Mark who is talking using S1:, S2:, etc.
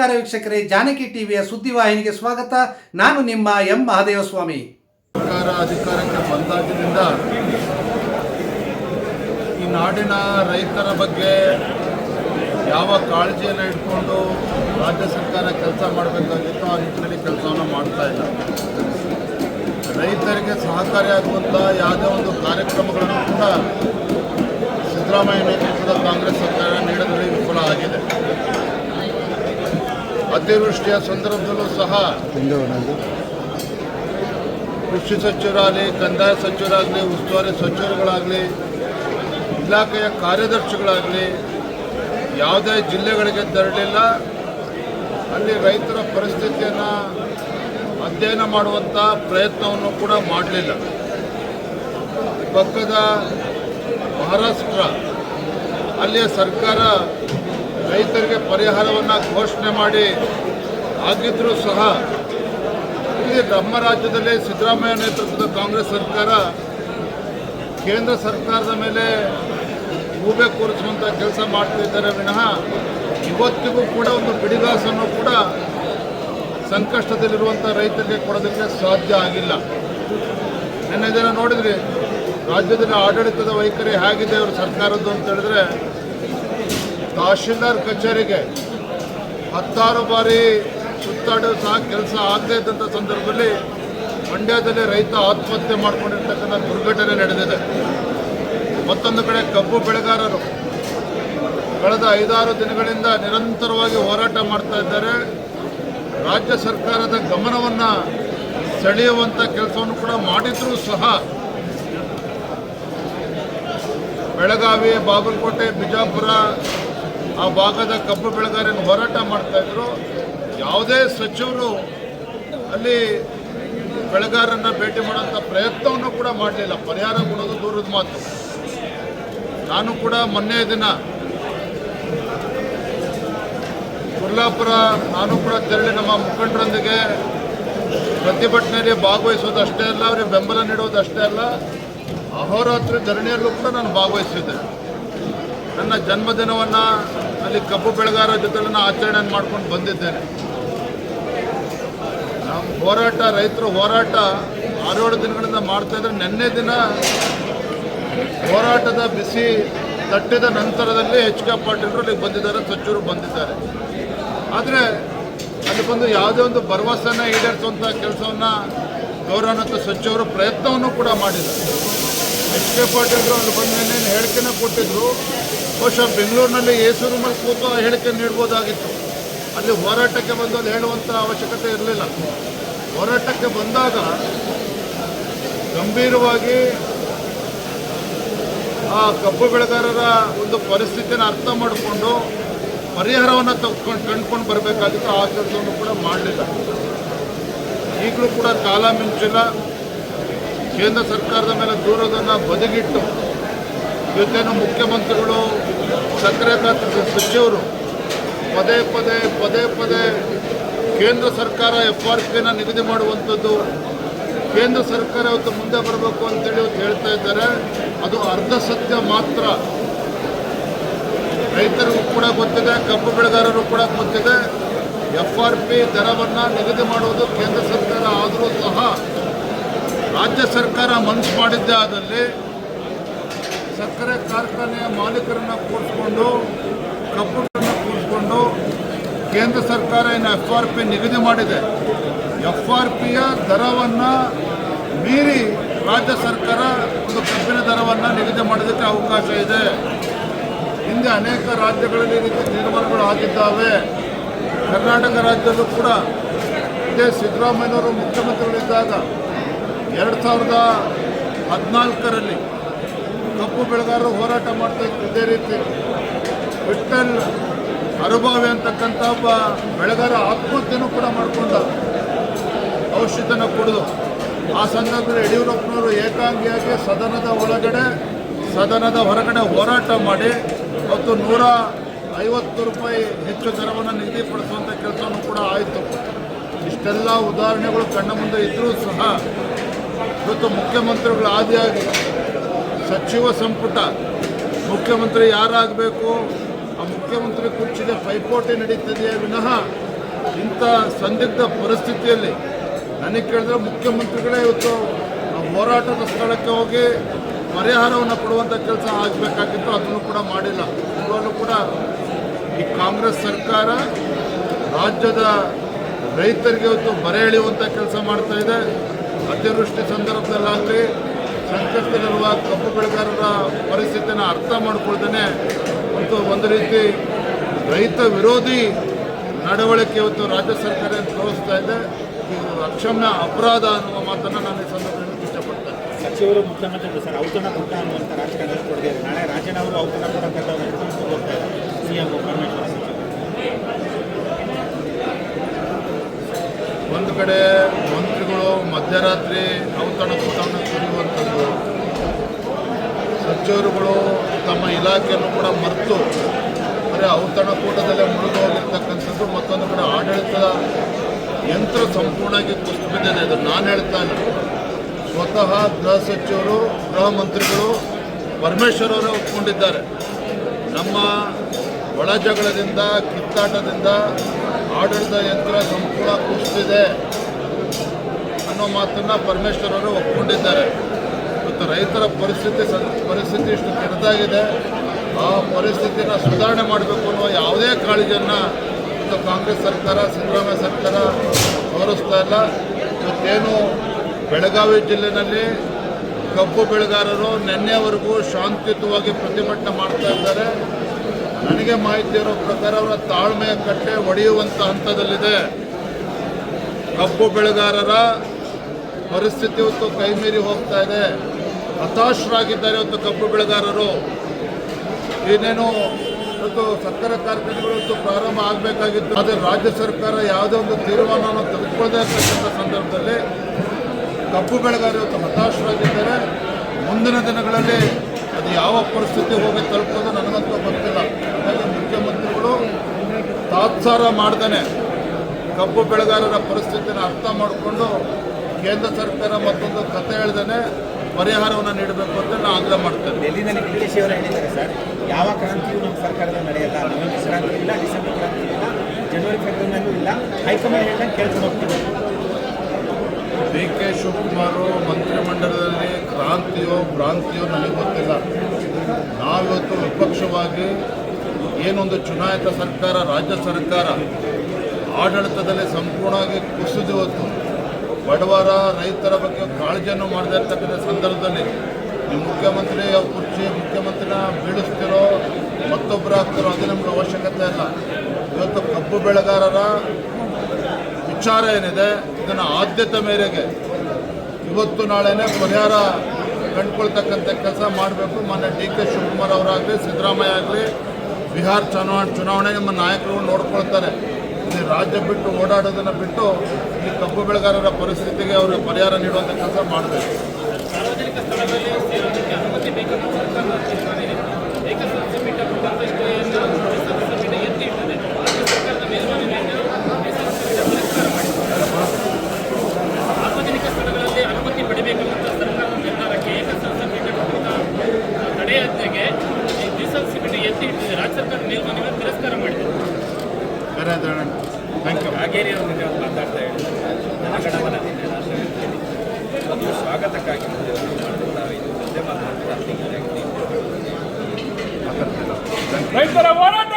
S1: ನಮಸ್ಕಾರ ವೀಕ್ಷಕರೇ, ಜಾನಕಿ ಟಿವಿಯ ಸುದ್ದಿವಾಹಿನಿಗೆ ಸ್ವಾಗತ. ನಾನು ನಿಮ್ಮ ಎಂ. ಮಹಾದೇವಸ್ವಾಮಿ.
S2: ಸರ್ಕಾರ ಅಧಿಕಾರಕ್ಕೆ ಬಂದಾಗಿನಿಂದ ಈ ನಾಡಿನ ರೈತರ ಬಗ್ಗೆ ಯಾವ ಕಾಳಜಿಯನ್ನು ಇಟ್ಕೊಂಡು ರಾಜ್ಯ ಸರ್ಕಾರ ಕೆಲಸ ಮಾಡಬೇಕಾಗಿತ್ತು ಆ ನಿಟ್ಟಿನಲ್ಲಿ ಕೆಲಸವನ್ನು ಮಾಡ್ತಾ ಇಲ್ಲ. ರೈತರಿಗೆ ಸಹಕಾರಿಯಾಗುವಂಥ ಯಾವುದೇ ಒಂದು ಕಾರ್ಯಕ್ರಮಗಳನ್ನು ಕೂಡ ಸಿದ್ದರಾಮಯ್ಯ ನೇತೃತ್ವದ ಕಾಂಗ್ರೆಸ್ ಸರ್ಕಾರ ನೀಡೋದ್ರಲ್ಲಿ ವಿಫಲ ಆಗಿದೆ ಅತಿವೃಷ್ಟಿಯ ಸಂದರ್ಭದಲ್ಲೂ ಸಹ ಕೃಷಿ ಸಚಿವರಾಗಲಿ ಕಂದಾಯ ಸಚಿವರಾಗಲಿ ಉಸ್ತುವಾರಿ ಸಚಿವರುಗಳಾಗಲಿ ಇಲಾಖೆಯ ಕಾರ್ಯದರ್ಶಿಗಳಾಗಲಿ ಯಾವುದೇ ಜಿಲ್ಲೆಗಳಿಗೆ ತೆರಳಿಲ್ಲ. ಅಲ್ಲಿ ರೈತರ ಪರಿಸ್ಥಿತಿಯನ್ನು ಅಧ್ಯಯನ ಮಾಡುವಂಥ ಪ್ರಯತ್ನವನ್ನು ಕೂಡ ಮಾಡಲಿಲ್ಲ. ಪಕ್ಕದ ಮಹಾರಾಷ್ಟ್ರ ಅಲ್ಲಿಯ ಸರ್ಕಾರ ರೈತರಿಗೆ ಪರಿಹಾರವನ್ನು ಘೋಷಣೆ ಮಾಡಿ ಆಗಿದ್ದರೂ ಸಹ ಇಲ್ಲಿ ನಮ್ಮ ರಾಜ್ಯದಲ್ಲಿ ಸಿದ್ದರಾಮಯ್ಯ ನೇತೃತ್ವದ ಕಾಂಗ್ರೆಸ್ ಸರ್ಕಾರ ಕೇಂದ್ರ ಸರ್ಕಾರದ ಮೇಲೆ ಗೂಬೆ ಕೂರಿಸುವಂಥ ಕೆಲಸ ಮಾಡ್ತಿದ್ದಾರೆ ವಿನಃ ಇವತ್ತಿಗೂ ಕೂಡ ಒಂದು ಬಿಡಿಗಾಸನ್ನು ಕೂಡ ಸಂಕಷ್ಟದಲ್ಲಿರುವಂಥ ರೈತರಿಗೆ ಕೊಡೋದಕ್ಕೆ ಸಾಧ್ಯ ಆಗಿಲ್ಲ. ನಿನ್ನೆ ದಿನ ನೋಡಿದ್ರಿ ರಾಜ್ಯದಲ್ಲಿ ಆಡಳಿತದ ವೈಖರಿ ಹೇಗಿದೆ, ಅವ್ರ ಸರ್ಕಾರದ್ದು ಅಂತ ಹೇಳಿದ್ರೆ ತಹಶೀಲ್ದಾರ್ ಕಚೇರಿಗೆ ಹತ್ತಾರು ಬಾರಿ ಸುತ್ತಾಡೋ ಸಹ ಕೆಲಸ ಆಗದೇ ಇದ್ದಂಥ ಸಂದರ್ಭದಲ್ಲಿ ಮಂಡ್ಯದಲ್ಲಿ ರೈತ ಆತ್ಮಹತ್ಯೆ ಮಾಡಿಕೊಂಡಿರ್ತಕ್ಕಂಥ ದುರ್ಘಟನೆ ನಡೆದಿದೆ. ಮತ್ತೊಂದು ಕಡೆ ಕಬ್ಬು ಬೆಳೆಗಾರರು ಕಳೆದ ಐದಾರು ದಿನಗಳಿಂದ ನಿರಂತರವಾಗಿ ಹೋರಾಟ ಮಾಡ್ತಾ ಇದ್ದಾರೆ. ರಾಜ್ಯ ಸರ್ಕಾರದ ಗಮನವನ್ನು ಸೆಳೆಯುವಂಥ ಕೆಲಸವನ್ನು ಕೂಡ ಮಾಡಿದರೂ ಸಹ ಬೆಳಗಾವಿ, ಬಾಗಲಕೋಟೆ, ಬಿಜಾಪುರ ಆ ಭಾಗದ ಕಬ್ಬು ಬೆಳೆಗಾರರು ಹೋರಾಟ ಮಾಡ್ತಾ ಇದ್ರು. ಯಾವುದೇ ಸಚಿವರು ಅಲ್ಲಿ ಬೆಳೆಗಾರನ್ನ ಭೇಟಿ ಮಾಡುವಂತ ಪ್ರಯತ್ನವನ್ನು ಕೂಡ ಮಾಡಲಿಲ್ಲ. ಪರಿಹಾರ ಕೊಡೋದು ದೂರದ ಮಾತು. ನಾನು ಕೂಡ ಮೊನ್ನೆ ದಿನ ಕುರ್ಲಾಪುರ ನಾನು ಕೂಡ ತೆರಳಿ ನಮ್ಮ ಮುಖಂಡರೊಂದಿಗೆ ಪ್ರತಿಭಟನೆಯಲ್ಲಿ ಭಾಗವಹಿಸೋದು ಅಷ್ಟೇ ಅಲ್ಲ, ಅವರಿಗೆ ಬೆಂಬಲ ನೀಡೋದು ಅಷ್ಟೇ ಅಲ್ಲ, ಅಹೋರಾತ್ರಿ ಧರಣಿಯಲ್ಲೂ ಕೂಡ ನಾನು ಭಾಗವಹಿಸಿದ್ದೆ. ನನ್ನ ಜನ್ಮದಿನವನ್ನು ಅಲ್ಲಿ ಕಬ್ಬು ಬೆಳೆಗಾರರ ಜೊತೆ ಆಚರಣೆ ಮಾಡ್ಕೊಂಡು ಬಂದಿದ್ದೇನೆ. ನಮ್ಮ ಹೋರಾಟ, ರೈತರ ಹೋರಾಟ ಆರೇಳು ದಿನಗಳಿಂದ ಮಾಡ್ತಾ ಇದ್ರೆ ನಿನ್ನೆ ದಿನ ಹೋರಾಟದ ಬಿಸಿ ತಟ್ಟಿದ ನಂತರದಲ್ಲಿ ಎಚ್ ಕೆ ಪಾಟೀಲರು ಅಲ್ಲಿಗೆ ಬಂದಿದ್ದಾರೆ, ಸಚಿವರು ಬಂದಿದ್ದಾರೆ. ಆದರೆ ಅಲ್ಲಿ ಬಂದು ಯಾವುದೇ ಒಂದು ಭರವಸೆನ ಈಡೇರಿಸುವಂಥ ಕೆಲಸವನ್ನು ಗೌರವಾನ್ವಿತ ಸಚಿವರು ಪ್ರಯತ್ನವನ್ನು ಕೂಡ ಮಾಡಿದ್ದಾರೆ. ಎಚ್ ಕೆ ಪಾಟೀಲರು ಅಲ್ಲಿ ಬಂದ ಹೇಳಿಕೆನ ಕೊಟ್ಟಿದ್ರು ಬಹುಶಃ ಬೆಂಗಳೂರಿನಲ್ಲಿ ಎ ರೂಮಲ್ಲಿ ಕೂತು ಆ ಹೇಳಿಕೆ ನೀಡ್ಬೋದಾಗಿತ್ತು. ಅಲ್ಲಿ ಹೋರಾಟಕ್ಕೆ ಬಂದು ಅಲ್ಲಿ ಹೇಳುವಂಥ ಅವಶ್ಯಕತೆ ಇರಲಿಲ್ಲ. ಹೋರಾಟಕ್ಕೆ ಬಂದಾಗ ಗಂಭೀರವಾಗಿ ಆ ಕಬ್ಬು ಬೆಳೆಗಾರರ ಒಂದು ಪರಿಸ್ಥಿತಿಯನ್ನು ಅರ್ಥ ಮಾಡಿಕೊಂಡು ಪರಿಹಾರವನ್ನು ತಗೊಂಡು ಕಂಡುಕೊಂಡು ಬರಬೇಕಾಗಿತ್ತು. ಆ ಕೆಲಸವನ್ನು ಕೂಡ ಮಾಡಲಿಲ್ಲ. ಈಗಲೂ ಕೂಡ ಕಾಲ ಮಿಂಚಿಲ್ಲ. ಕೇಂದ್ರ ಸರ್ಕಾರದ ಮೇಲೆ ದೂರದನ್ನು ಬದಿಗಿಟ್ಟು ಇವತ್ತೇನು ಮುಖ್ಯಮಂತ್ರಿಗಳು ಸಕ್ಕರೆ ಸಚಿವರು ಪದೇ ಪದೇ ಪದೇ ಪದೇ ಕೇಂದ್ರ ಸರ್ಕಾರ ಎಫ್ ಆರ್ ಪಿನ ನಿಗದಿ ಮಾಡುವಂಥದ್ದು ಕೇಂದ್ರ ಸರ್ಕಾರ ಇವತ್ತು ಮುಂದೆ ಬರಬೇಕು ಅಂತೇಳಿ ಇವತ್ತು ಹೇಳ್ತಾ ಇದ್ದಾರೆ. ಅದು ಅರ್ಧ ಸತ್ಯ ಮಾತ್ರ. ರೈತರಿಗೂ ಕೂಡ ಗೊತ್ತಿದೆ, ಕಬ್ಬು ಬೆಳೆಗಾರರು ಕೂಡ ಗೊತ್ತಿದೆ. ಎಫ್ ಆರ್ ಪಿ ದರವನ್ನು ನಿಗದಿ ಮಾಡುವುದು ಕೇಂದ್ರ ಸರ್ಕಾರ ಆದರೂ ಸಹ ರಾಜ್ಯ ಸರ್ಕಾರ ಮನಸ್ಸು ಮಾಡಿದ್ದೇ ಆದಲ್ಲಿ ಸಕ್ಕರೆ ಕಾರ್ಖಾನೆಯ ಮಾಲೀಕರನ್ನು ಕೂರಿಸ್ಕೊಂಡು, ಕಬ್ಬುಗಳನ್ನು ಕೂರಿಸ್ಕೊಂಡು ಕೇಂದ್ರ ಸರ್ಕಾರ ಏನು ಎಫ್ ಆರ್ ಪಿ ನಿಗದಿ ಮಾಡಿದೆ. ಎಫ್ ಆರ್ ಪಿಯ ದರವನ್ನು ಮೀರಿ ರಾಜ್ಯ ಸರ್ಕಾರ ಒಂದು ಕಬ್ಬಿನ ದರವನ್ನು ನಿಗದಿ ಮಾಡೋದಕ್ಕೆ ಅವಕಾಶ ಇದೆ. ಹಿಂದೆ ಅನೇಕ ರಾಜ್ಯಗಳಲ್ಲಿ ರೀತಿ ನಿರ್ಮಾಣಗಳು ಆಗಿದ್ದಾವೆ. ಕರ್ನಾಟಕ ರಾಜ್ಯದಲ್ಲೂ ಕೂಡ ಇದೇ ಸಿದ್ದರಾಮಯ್ಯವರು ಮುಖ್ಯಮಂತ್ರಿಗಳಿದ್ದಾಗ ಎರಡು ಸಾವಿರದ ಹದಿನಾಲ್ಕರಲ್ಲಿ ಕಬ್ಬು ಬೆಳೆಗಾರರು ಹೋರಾಟ ಮಾಡ್ತಾ ಇದೇ ರೀತಿ ವಿಠಲ್ ಅನುಭವಿ ಅಂತಕ್ಕಂಥ ಒಬ್ಬ ಬೆಳೆಗಾರ ಆತ್ಮಹತ್ಯೆನೂ ಕೂಡ ಮಾಡಿಕೊಂಡ ಔಷಧನ ಕುಡಿದು. ಆ ಸಂದರ್ಭದಲ್ಲಿ ಯಡಿಯೂರಪ್ಪನವರು ಏಕಾಂಗಿಯಾಗಿ ಸದನದ ಒಳಗಡೆ, ಸದನದ ಹೊರಗಡೆ ಹೋರಾಟ ಮಾಡಿ ಮತ್ತು ನೂರ ಐವತ್ತು ರೂಪಾಯಿ ಹೆಚ್ಚು ದರವನ್ನು ನಿಗದಿಪಡಿಸುವಂಥ ಕೆಲಸವೂ ಕೂಡ ಆಯಿತು. ಇಷ್ಟೆಲ್ಲ ಉದಾಹರಣೆಗಳು ಕಣ್ಣ ಮುಂದೆ ಇದ್ದರೂ ಸಹ ಇವತ್ತು ಮುಖ್ಯಮಂತ್ರಿಗಳು ಆದಿಯಾಗಿ ಸಚಿವ ಸಂಪುಟ, ಮುಖ್ಯಮಂತ್ರಿ ಯಾರಾಗಬೇಕು, ಆ ಮುಖ್ಯಮಂತ್ರಿ ಕುರ್ಚಿಗೆ ಪೈಪೋಟಿ ನಡೀತದೆಯೇ ವಿನಃ ಇಂಥ ಸಂದಿಗ್ಧ ಪರಿಸ್ಥಿತಿಯಲ್ಲಿ ನನಗೆ ಕೇಳಿದ್ರೆ ಮುಖ್ಯಮಂತ್ರಿಗಳೇ ಇವತ್ತು ಹೋರಾಟದ ಸ್ಥಳಕ್ಕೆ ಹೋಗಿ ಪರಿಹಾರವನ್ನು ಕೊಡುವಂಥ ಕೆಲಸ ಆಗಬೇಕಾಗಿತ್ತು, ಅದನ್ನು ಕೂಡ ಮಾಡಿಲ್ಲ. ಇವಾಗಲೂ ಕೂಡ ಈ ಕಾಂಗ್ರೆಸ್ ಸರ್ಕಾರ ರಾಜ್ಯದ ರೈತರಿಗೆ ಇವತ್ತು ಬರೆ ಎಳೆಯುವಂಥ ಕೆಲಸ ಮಾಡ್ತಾ ಇದೆ. ಅತಿವೃಷ್ಟಿ ಸಂದರ್ಭದಲ್ಲಾಗಲಿ ಸಂಕಷ್ಟದಲ್ಲಿರುವ ಕಬ್ಬು ಬೆಳೆಗಾರರ ಪರಿಸ್ಥಿತಿಯನ್ನು ಅರ್ಥ ಮಾಡಿಕೊಳ್ತಾನೆ ಮತ್ತು ಒಂದು ರೀತಿ ರೈತ ವಿರೋಧಿ ನಡವಳಿಕೆ ಇವತ್ತು ರಾಜ್ಯ ಸರ್ಕಾರ ತೋರಿಸ್ತಾ ಇದೆ. ಇದು ಅಕ್ಷಮ್ಯ ಅಪರಾಧ ಅನ್ನುವ ಮಾತನ್ನು ನಾನು ಈ ಸಂದರ್ಭದಲ್ಲಿ ಇಷ್ಟಪಡ್ತೇನೆ.
S3: ಸಚಿವರು ಮುಖ್ಯಮಂತ್ರಿಗಳು ಸರ್. ಔತಣ ಕೊಟ್ಟ ಅನ್ನುವಂಥ ರಾಜಕಾರಣ ಕೊಡುಗೆ ನಾಳೆ ರಾಜೀನಾಮೆ ಔತಣ ಕೊಡೋಕ್ಕಂತ ಪರಮೇಶ್ವರ ಸಚಿವರು.
S2: ಒಂದು ಕಡೆ ಮಂತ್ರಿಗಳು ಮಧ್ಯರಾತ್ರಿ ಔತಣ ಕೂಟವನ್ನು ಸಚಿವರುಗಳು ತಮ್ಮ ಇಲಾಖೆಯನ್ನು ಕೂಡ ಮರೆತು ಅಂದರೆ ಔತಣ ಕೂಟದಲ್ಲೇ ಮುಳುಗು ಹೋಗಿರ್ತಕ್ಕಂಥದ್ದು ಮತ್ತೊಂದು ಕಡೆ ಆಡಳಿತದ ಯಂತ್ರ ಸಂಪೂರ್ಣವಾಗಿ ಕುಸಿದು ಅದು ನಾನು ಹೇಳ್ತಾ ಇಲ್ಲ. ಸ್ವತಃ ಗೃಹ ಸಚಿವರು, ಗೃಹ ಮಂತ್ರಿಗಳು, ಪರಮೇಶ್ವರ್ ಅವರೇ ಒಪ್ಕೊಂಡಿದ್ದಾರೆ. ನಮ್ಮ ಒಳ ಜಗಳದಿಂದ ಕಿತ್ತಾಟದಿಂದ ಆಡಳಿತ ಯಂತ್ರ ಸಂಪೂರ್ಣ ಕುಸಿದಿದೆ ಅನ್ನೋ ಮಾತನ್ನು ಪರಮೇಶ್ವರ್ ಅವರು ಒಪ್ಕೊಂಡಿದ್ದಾರೆ. ಇವತ್ತು ರೈತರ ಪರಿಸ್ಥಿತಿ ಪರಿಸ್ಥಿತಿ ಇಷ್ಟು ಕೆಟ್ಟದಾಗಿದೆ, ಆ ಪರಿಸ್ಥಿತಿನ ಸುಧಾರಣೆ ಮಾಡಬೇಕು ಅನ್ನೋ ಯಾವುದೇ ಕಾಳಜಿಯನ್ನು ಇವತ್ತು ಕಾಂಗ್ರೆಸ್ ಸರ್ಕಾರ, ಸಿದ್ದರಾಮಯ್ಯ ಸರ್ಕಾರ ತೋರಿಸ್ತಾ ಇಲ್ಲ. ಇವತ್ತೇನು ಬೆಳಗಾವಿ ಜಿಲ್ಲೆನಲ್ಲಿ ಕಬ್ಬು ಬೆಳೆಗಾರರು ನಿನ್ನೆವರೆಗೂ ಶಾಂತಿಯುತವಾಗಿ ಪ್ರತಿಭಟನೆ ಮಾಡ್ತಾ ಇದ್ದಾರೆ. ನನಗೆ ಮಾಹಿತಿ ಇರೋ ಪ್ರಕಾರ ಅವರ ತಾಳ್ಮೆಯ ಕಟ್ಟೆ ಒಡೆಯುವಂಥ ಹಂತದಲ್ಲಿದೆ. ಕಬ್ಬು ಬೆಳೆಗಾರರ ಪರಿಸ್ಥಿತಿ ಇವತ್ತು ಕೈಮೀರಿ ಹೋಗ್ತಾ ಇದೆ. ಹತಾಶರಾಗಿದ್ದಾರೆ ಇವತ್ತು ಕಬ್ಬು ಬೆಳೆಗಾರರು. ಏನೇನು ಮತ್ತು ಸಕ್ಕರೆ ಕಾರ್ಖಾನೆಗಳು ಪ್ರಾರಂಭ ಆಗಬೇಕಾಗಿತ್ತು. ಆದರೆ ರಾಜ್ಯ ಸರ್ಕಾರ ಯಾವುದೇ ಒಂದು ತೀರ್ಮಾನವನ್ನು ತೆಗೆದುಕೊಳ್ಳದೇ ಇರ್ತಕ್ಕಂಥ ಸಂದರ್ಭದಲ್ಲಿ ಕಬ್ಬು ಬೆಳೆಗಾರರು ಹತಾಶರಾಗಿದ್ದಾರೆ. ಮುಂದಿನ ದಿನಗಳಲ್ಲಿ ಅದು ಯಾವ ಪರಿಸ್ಥಿತಿ ಹೋಗಿ ತಲುಪೋದು ನನಗಂತೂ ಗೊತ್ತಿಲ್ಲ. ಹಾಗಾಗಿ ಮುಖ್ಯಮಂತ್ರಿಗಳು ತಾತ್ಸಾರ ಮಾಡ್ದೇ ಕಬ್ಬು ಬೆಳೆಗಾರರ ಪರಿಸ್ಥಿತಿನ ಅರ್ಥ ಮಾಡಿಕೊಂಡು ಕೇಂದ್ರ ಸರ್ಕಾರ ಮತ್ತೊಂದು ಕತೆ ಹೇಳ್ದೇ ಪರಿಹಾರವನ್ನು ನೀಡಬೇಕು ಅಂತ ನಾನು ಆಗ್ರಹ ಮಾಡ್ತೇನೆ
S3: ಡೆಲ್ಲಿನಲ್ಲಿ ಡಿ ಕೆ ಶಿ ಅವರು ಹೇಳಿದ್ದಾರೆ ಸರ್ ಯಾವ ಕ್ರಾಂತಿಯೂ ನಮ್ಮ ಸರ್ಕಾರದಲ್ಲಿ ನಡೆಯಲ್ಲ ನವೆಂಬರ್ ಕ್ರಾಂತಿ ಇಲ್ಲ ಡಿಸೆಂಬರ್ ಕ್ರಾಂತಿ ಇಲ್ಲ ಜನವರಿ ಫೆಬ್ರವರಿನಲ್ಲೂ ಇಲ್ಲ ಹೈಕಮಾಂಡ್ ಹೇಳ್ದಂಗೆ ಕೇಳ್ಕೊಂಡು ಹೋಗ್ತೀವಿ.
S2: ಡಿ ಕೆ ಶಿವಕುಮಾರ್ ಮಂತ್ರಿಮಂಡಲದಲ್ಲಿ ಕ್ರಾಂತಿಯೋ ಭ್ರಾಂತಿಯೋ ನನಗೆ ಗೊತ್ತಿಲ್ಲ. ನಾವಿವತ್ತು ವಿಪಕ್ಷವಾಗಿ ಏನೊಂದು ಚುನಾಯಿತ ಸರ್ಕಾರ ರಾಜ್ಯ ಸರ್ಕಾರ ಆಡಳಿತದಲ್ಲಿ ಸಂಪೂರ್ಣವಾಗಿ ಕುಸಿದು ಇವತ್ತು ಬಡವರ ರೈತರ ಬಗ್ಗೆ ಕಾಳಜಿಯನ್ನು ಮಾಡದೇ ಇರ್ತಕ್ಕಂಥ ಸಂದರ್ಭದಲ್ಲಿ ನೀವು ಮುಖ್ಯಮಂತ್ರಿ ಅವ್ರ ಕುರ್ಚಿ ಮುಖ್ಯಮಂತ್ರಿನ ಬೀಳಿಸ್ತಿರೋ ಮತ್ತೊಬ್ಬರು ಹಾಕ್ತಿರೋ ಅದು ನಮ್ಗೆ ಅವಶ್ಯಕತೆ ಇಲ್ಲ ಇವತ್ತು ಕಬ್ಬು ಬೆಳೆಗಾರರ ವಿಚಾರ ಏನಿದೆ, ಇದನ್ನು ಆದ್ಯತೆ ಮೇರೆಗೆ ಇವತ್ತು ನಾಳೆನೇ ಪರಿಹಾರ ಕಂಡುಕೊಳ್ತಕ್ಕಂಥ ಕೆಲಸ ಮಾಡಬೇಕು. ಮೊನ್ನೆ ಡಿ ಕೆ ಶಿವಕುಮಾರ್ ಅವರಾಗಲಿ, ಸಿದ್ದರಾಮಯ್ಯ ಆಗಲಿ, ಬಿಹಾರ್ ಚುನಾವಣೆ ಚುನಾವಣೆ ನಮ್ಮ ನಾಯಕರು ನೋಡ್ಕೊಳ್ತಾರೆ. ಇಲ್ಲಿ ರಾಜ್ಯ ಬಿಟ್ಟು ಓಡಾಡೋದನ್ನು ಬಿಟ್ಟು ಈ ಕಬ್ಬು ಬೆಳೆಗಾರರ ಪರಿಸ್ಥಿತಿಗೆ ಅವರು ಪರಿಹಾರ ನೀಡುವಂಥ ಕೆಲಸ ಮಾಡಬೇಕು.
S4: ಸರ್ಕಾರದ ಮೇಲ್ಮನವಿಯನ್ನು ತಿರಸ್ಕಾರ ಮಾಡಿದೆ
S2: ಥ್ಯಾಂಕ್ ಯು
S4: ಹಾಗೇನೇ ಒಂದು ಮಾತಾಡ್ತಾ ಅದು ಸ್ವಾಗತಕ್ಕಾಗಿ
S5: ರೈತರ ಹೋರಾಟ.